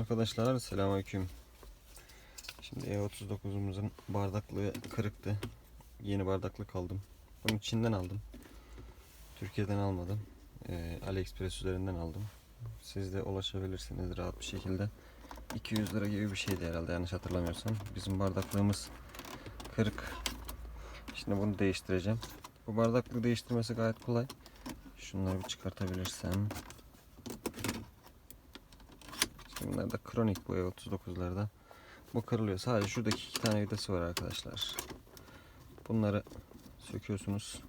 Arkadaşlar selamünaleyküm. Şimdi E39'umuzun bardaklığı kırıktı. Yeni bardaklık aldım. Bunu Çin'den aldım. Türkiye'den almadım. Ee, AliExpress üzerinden aldım. Siz de ulaşabilirsiniz rahat bir şekilde. 200 lira gibi bir şeydi herhalde yanlış hatırlamıyorsam. Bizim bardaklığımız kırık. Şimdi bunu değiştireceğim. Bu bardaklığı değiştirmesi gayet kolay. Şunları bir çıkartabilirsem. Da kronik bu E39'larda. Bu kırılıyor. Sadece şuradaki iki tane vidası var arkadaşlar. Bunları söküyorsunuz.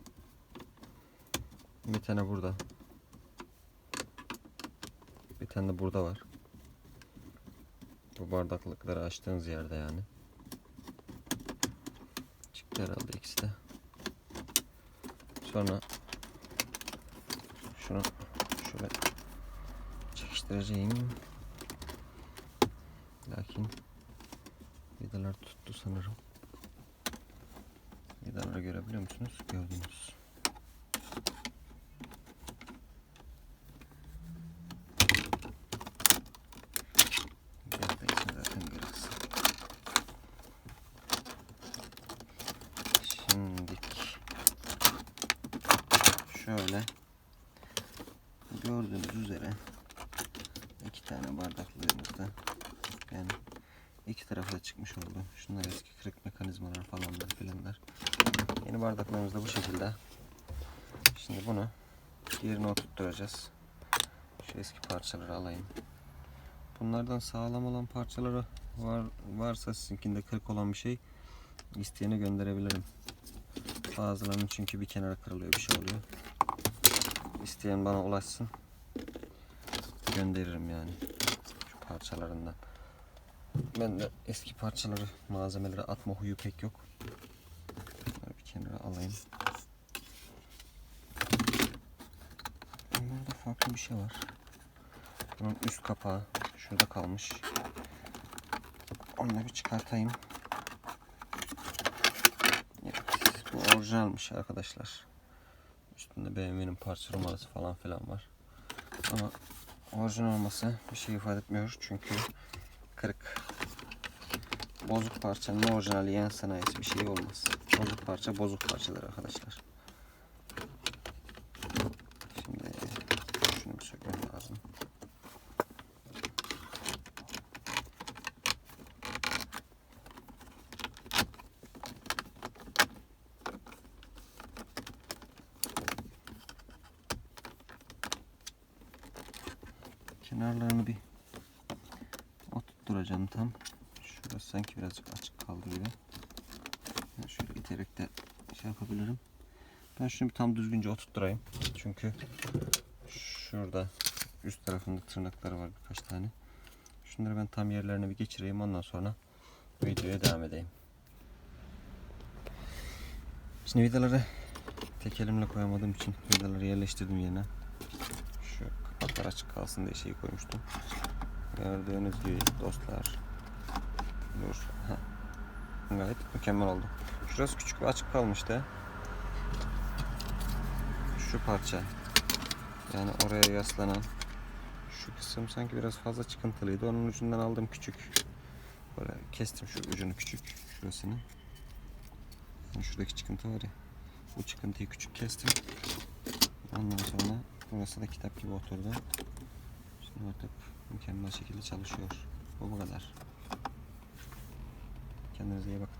Bir tane burada. Bir tane de burada var. Bu bardaklıkları açtığınız yerde yani. Çıktı herhalde ikisi de. Sonra şunu şöyle çekiştireceğim. Lakin vidalar tuttu sanırım. Vidaları görebiliyor musunuz? Gördünüz. Şöyle gördüğünüz üzere iki tane bardaklığımızda yani iki tarafı da çıkmış oldu. Şunlar eski kırık mekanizmalar falanlar filanlar. Yeni bardaklarımız da bu şekilde. Şimdi bunu yerine oturtturacağız. Şu eski parçaları alayım. Bunlardan sağlam olan parçaları var varsa sizinkinde kırık olan bir şey isteyene gönderebilirim. Bazılarının çünkü bir kenara kırılıyor bir şey oluyor. İsteyen bana ulaşsın. Gönderirim yani. Şu parçalarından. Ben de eski parçaları, malzemeleri atma huyu pek yok. Bunları bir kenara alayım. Burada farklı bir şey var. Bunun üst kapağı şurada kalmış. Onu da bir çıkartayım. Evet, bu orijinalmiş arkadaşlar. Üstünde BMW'nin parça numarası falan filan var. Ama orijinal olması bir şey ifade etmiyor çünkü kırık. Bozuk parçanın orijinali yan sanayisi bir şey olmaz. Bozuk parça bozuk parçadır arkadaşlar. Şimdi şunu bir sökmem lazım. Kenarlarını bir oturtturacağım tam. Şurası sanki birazcık açık kaldı gibi. Ben şöyle iterek de şey yapabilirim. Ben şunu bir tam düzgünce oturtturayım. Çünkü şurada üst tarafında tırnakları var birkaç tane. Şunları ben tam yerlerine bir geçireyim ondan sonra videoya devam edeyim. Şimdi vidaları tek elimle koyamadığım için vidaları yerleştirdim yerine. Şu kapaklar açık kalsın diye şeyi koymuştum. Gördüğünüz gibi dostlar. Dur. Gayet mükemmel oldu. Şurası küçük ve açık kalmıştı. Şu parça. Yani oraya yaslanan şu kısım sanki biraz fazla çıkıntılıydı. Onun ucundan aldım küçük. Böyle kestim şu ucunu küçük. Şurasını. Yani şuradaki çıkıntı var ya. Bu çıkıntıyı küçük kestim. Ondan sonra burası da kitap gibi oturdu. Artık mükemmel şekilde çalışıyor. Bu kadar. Kendinize iyi bakın.